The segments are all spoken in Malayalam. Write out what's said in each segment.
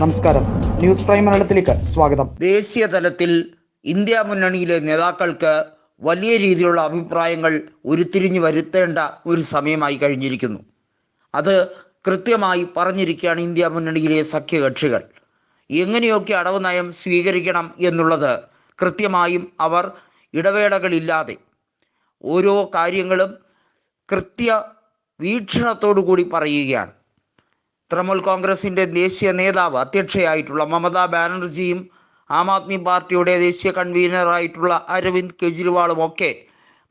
നമസ്കാരം. ന്യൂസ് പ്രൈം മലയാളത്തിലേക്ക് സ്വാഗതം. ദേശീയ തലത്തിൽ ഇന്ത്യ മുന്നണിയിലെ നേതാക്കൾക്ക് വലിയ രീതിയിലുള്ള അഭിപ്രായങ്ങൾ ഉരുത്തിരിഞ്ഞു വരുത്തേണ്ട ഒരു സമയമായി കഴിഞ്ഞിരിക്കുന്നു. അത് കൃത്യമായി പറഞ്ഞിരിക്കുകയാണ് ഇന്ത്യ മുന്നണിയിലെ സഖ്യകക്ഷികൾ. എങ്ങനെയൊക്കെ അടവ് നയം സ്വീകരിക്കണം എന്നുള്ളത് കൃത്യമായും അവർ ഇടവേളകളില്ലാതെ ഓരോ കാര്യങ്ങളും കൃത്യ വീക്ഷണത്തോടു കൂടി പറയുകയാണ്. തൃണമൂൽ കോൺഗ്രസിന്റെ ദേശീയ നേതാവ് അധ്യക്ഷയായിട്ടുള്ള മമതാ ബാനർജിയും ആം ആദ്മി പാർട്ടിയുടെ ദേശീയ കൺവീനറായിട്ടുള്ള അരവിന്ദ് കെജ്രിവാളും ഒക്കെ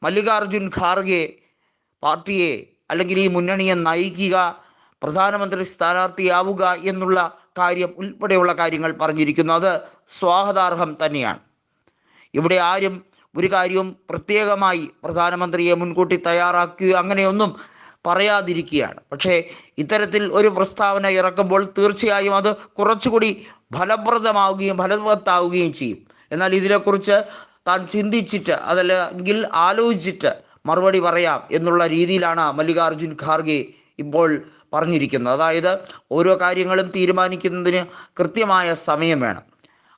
മല്ലികാർജുൻ ഖാർഗെ പാർട്ടിയെ അല്ലെങ്കിൽ ഈ മുന്നണിയെ നയിക്കുക പ്രധാനമന്ത്രി സ്ഥാനാർത്ഥിയാവുക എന്നുള്ള കാര്യം ഉൾപ്പെടെയുള്ള കാര്യങ്ങൾ പറഞ്ഞിരിക്കുന്നു. അത് സ്വാഗതാർഹം തന്നെയാണ്. ഇവിടെ ആരും ഒരു കാര്യവും പ്രത്യേകമായി പ്രധാനമന്ത്രിയെ മുൻകൂട്ടി തയ്യാറാക്കുക അങ്ങനെയൊന്നും പറയാതിരിക്കുകയാണ്. പക്ഷേ ഇത്തരത്തിൽ ഒരു പ്രസ്താവന ഇറക്കുമ്പോൾ തീർച്ചയായും അത് കുറച്ചുകൂടി ഫലപ്രദമാവുകയും ഫലവത്താവുകയും ചെയ്യും. എന്നാൽ ഇതിനെക്കുറിച്ച് താൻ ചിന്തിച്ചിട്ട് അതല്ലെങ്കിൽ ആലോചിച്ചിട്ട് മറുപടി പറയാം എന്നുള്ള രീതിയിലാണ് മല്ലികാർജുൻ ഖാർഗെ ഇപ്പോൾ പറഞ്ഞിരിക്കുന്നത്. അതായത് ഓരോ കാര്യങ്ങളും തീരുമാനിക്കുന്നതിന് കൃത്യമായ സമയം വേണം.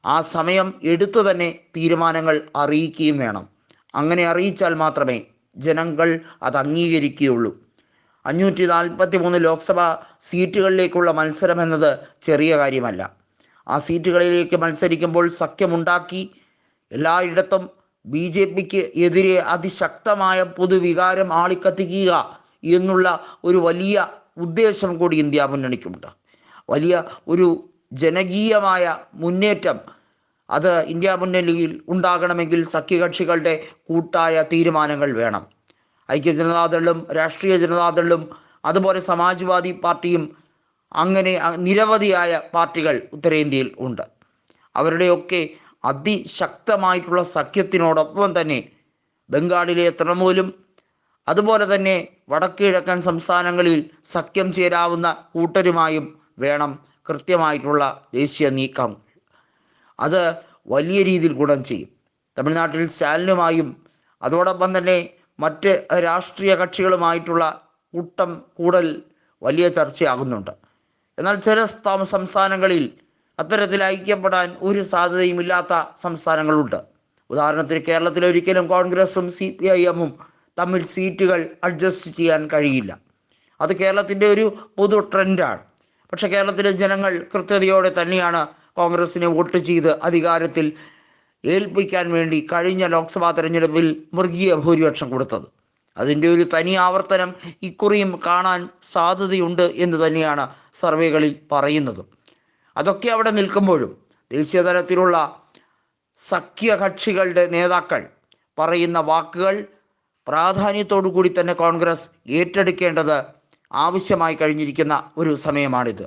ആ സമയം എടുത്തു തന്നെ തീരുമാനങ്ങൾ അറിയിക്കുകയും വേണം. അങ്ങനെ അറിയിച്ചാൽ മാത്രമേ ജനങ്ങൾ അത് അംഗീകരിക്കുകയുള്ളൂ. അഞ്ഞൂറ്റി നാൽപ്പത്തി മൂന്ന് ലോക്സഭാ സീറ്റുകളിലേക്കുള്ള മത്സരം എന്നത് ചെറിയ കാര്യമല്ല. ആ സീറ്റുകളിലേക്ക് മത്സരിക്കുമ്പോൾ സഖ്യമുണ്ടാക്കി എല്ലായിടത്തും ബി ജെ പിക്ക് എതിരെ അതിശക്തമായ പൊതുവികാരം ആളിക്കത്തിക്കുക എന്നുള്ള ഒരു വലിയ ഉദ്ദേശം കൂടി ഇന്ത്യ മുന്നണിക്കുണ്ട്. വലിയ ഒരു ജനകീയമായ മുന്നേറ്റം അത് ഇന്ത്യ മുന്നണിയിൽ ഉണ്ടാകണമെങ്കിൽ സഖ്യകക്ഷികളുടെ കൂട്ടായ തീരുമാനങ്ങൾ വേണം. ഐക്യ ജനതാദളും രാഷ്ട്രീയ ജനതാദളും അതുപോലെ സമാജ്വാദി പാർട്ടിയും അങ്ങനെ നിരവധിയായ പാർട്ടികൾ ഉത്തരേന്ത്യയിൽ ഉണ്ട്. അവരുടെയൊക്കെ അതിശക്തമായിട്ടുള്ള സഖ്യത്തിനോടൊപ്പം തന്നെ ബംഗാളിലെ തൃണമൂലും അതുപോലെ തന്നെ വടക്കിഴക്കൻ സംസ്ഥാനങ്ങളിൽ സഖ്യം ചേരാവുന്ന കൂട്ടരുമായും വേണം കൃത്യമായിട്ടുള്ള ദേശീയ നീക്കം. അത് വലിയ രീതിയിൽ ഗുണം ചെയ്യും. തമിഴ്നാട്ടിൽ സ്റ്റാലിനുമായും അതോടൊപ്പം തന്നെ മറ്റ് രാഷ്ട്രീയ കക്ഷികളുമായിട്ടുള്ള കൂട്ടം കൂടൽ വലിയ ചർച്ചയാകുന്നുണ്ട്. എന്നാൽ ചില സ്ഥാ- സംസ്ഥാനങ്ങളിൽ അത്തരത്തിൽ ഐക്യപ്പെടാൻ ഒരു സാധ്യതയും ഇല്ലാത്ത സംസ്ഥാനങ്ങളുണ്ട്. ഉദാഹരണത്തിന് കേരളത്തിൽ ഒരിക്കലും കോൺഗ്രസും സി പി ഐ എമ്മും തമ്മിൽ സീറ്റുകൾ അഡ്ജസ്റ്റ് ചെയ്യാൻ കഴിയില്ല. അത് കേരളത്തിന്റെ ഒരു പൊതു ട്രെൻഡാണ്. പക്ഷേ കേരളത്തിലെ ജനങ്ങൾ കൃത്യതയോടെ തന്നെയാണ് കോൺഗ്രസിനെ വോട്ട് ചെയ്ത് അധികാരത്തിൽ ഏൽപ്പിക്കാൻ വേണ്ടി കഴിഞ്ഞ ലോക്സഭാ തെരഞ്ഞെടുപ്പിൽ മൃഗീയ ഭൂരിപക്ഷം കൊടുത്തത്. അതിന്റെ ഒരു തനി ആവർത്തനം ഇക്കുറിയും കാണാൻ സാധ്യതയുണ്ട് എന്ന് തന്നെയാണ് സർവേകളിൽ പറയുന്നത്. അതൊക്കെ അവിടെ നിൽക്കുമ്പോഴും ദേശീയ തലത്തിലുള്ള സഖ്യകക്ഷികളുടെ നേതാക്കൾ പറയുന്ന വാക്കുകൾ പ്രാധാന്യത്തോടു കൂടി തന്നെ കോൺഗ്രസ് ഏറ്റെടുക്കേണ്ടത് ആവശ്യമായി കഴിഞ്ഞിരിക്കുന്ന ഒരു സമയമാണിത്.